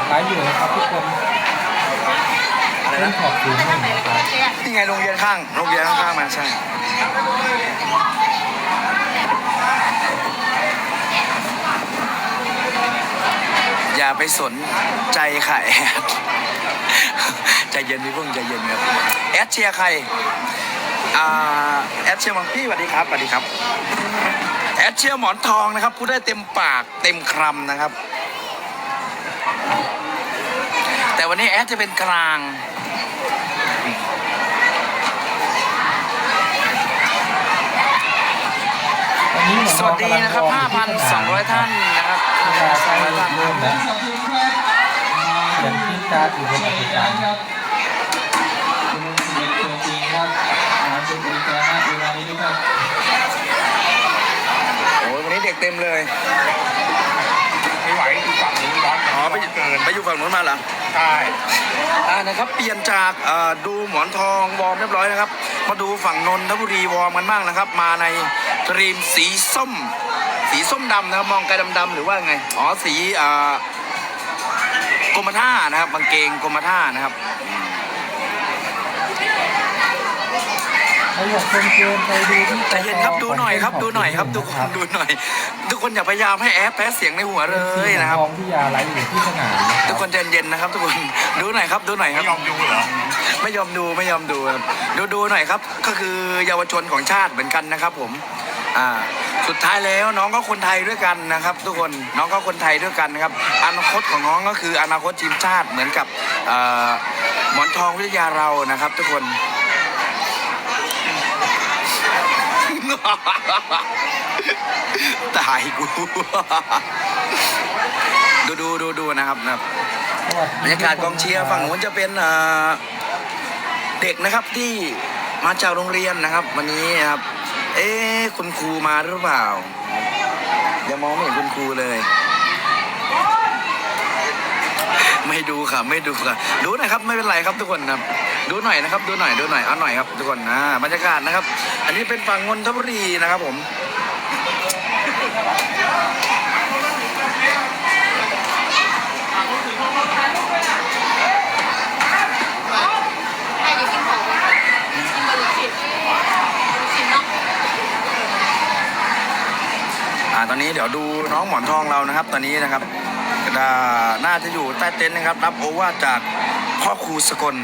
ฟ์อยู่นะครับทุกคนอะไรต้อนะงขอบคุณมากนะครับนี่ไงโรงเรียนข้างโรงเรียนข้างๆมาใช่อย่าไปสนใจค่ะแอดใจเย็นพี่พุ่งใจเย็นครับแอดเชียร์ใครอ่าแอดเชียร์หมอนพี่สวัสดีครับสวัสดีครับแอดเชียร์หมอนทองนะครับพูดได้เต็มปากเต็มคำนะครับ แต่วันนี้แอดจะเป็นกลางวันนี้เหมือนสวัสดีนะครับ 5,200 ท่านนะครับ5,200ท่านเริ่มแล้วเสียงที่จ้าอยู่บนอัศจรรย์โอ้ยวันนี้เด็กเต็มเลย ไม่ไหวอยู่ฝั่งนี้ร้อน อ๋อ ไปเกินไปอยู่ฝั่งนู้นมาเหรอใช่อ่านะครับเปลี่ยนจากเอ่อดูหมอนทองวอร์มเรียบร้อยนะครับ มาดูฝั่งนนทบุรีวอร์มกันบ้างนะครับ มาในตรีมสีส้ม สีส้มดำนะครับมองไกลดำๆหรือว่าไงอ๋อสีอ่ากรมท่านะครับกางเกงกรมท่านะครับใครอยากชมเกมไปดูที่ใจเย็นครับดูหน่อยครับดูหน่อยครับทุกคนดูหน่อย ทุกคนอย่าพยายามให้แอปแพ้เสียงในหัวเลยนะครับทองที่ยาไลฟ์อยู่ที่สนามนะคทุรักบคนใจเย็นนะครับ ทุกคนดูหน่อยครับดูหน่อยคไม่รับยอมดูเหรอไม่ยอมดูไม่ยอมดูครับดูดูหน่อยครับ ก็คือเยาวชนของชาติเหมือนกันนะครับผมอ่าสุดท้ายแล้วน้องก็คนไทยด้วยกันนะครับ ทุกคนน้องก็คนไทยด้วยกันนะครับอนาคตของน้องก็คืออนาคตทีมชาติเหมือนกับเอ่อหมอนทองวิทยาเรานะครับ ทุกคน ตายกูดูดูดูดูนะครับนะครับบรรยากาศกองเชียร์ฝั่งนู้นจะเป็นเด็กนะครับที่มาจากโรงเรียนนะครับ วันนี้ครับ เอ๊คุณครูมาหรือเปล่ายังมองไม่เห็นคุณครูเลย ไม่ดูค่ะ ไม่ดูค่ะ ดูหน่อยครับ ไม่เป็นไรครับทุกคนนะครับ ดูหน่อยนะครับ ดูหน่อย ดูหน่อย เอาหน่อยครับทุกคนนะบรรยากาศนะครับ อันนี้เป็นฝั่งนนทบุรีนะครับผมให้กินของกินบะหมี่ชิ้นชิ้นเนาะอ่า ตอนนี้เดี๋ยวดูน้องหมอนทองเรานะครับ ตอนนี้นะครับ น่าจะอยู่ใต้เต็นท์นะครับ รับโอวาจากพ่อครูสกล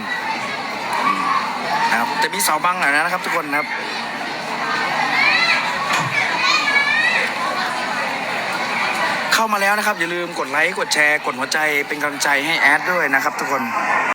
นะครับจะมีเสาบังหน่อยนะครับ ทุกคนนะครับเข้ามาแล้วนะครับ อย่าลืมกดไลค์ กดแชร์ กดหัวใจเป็นกำลังใจให้แอดด้วยนะครับทุกคน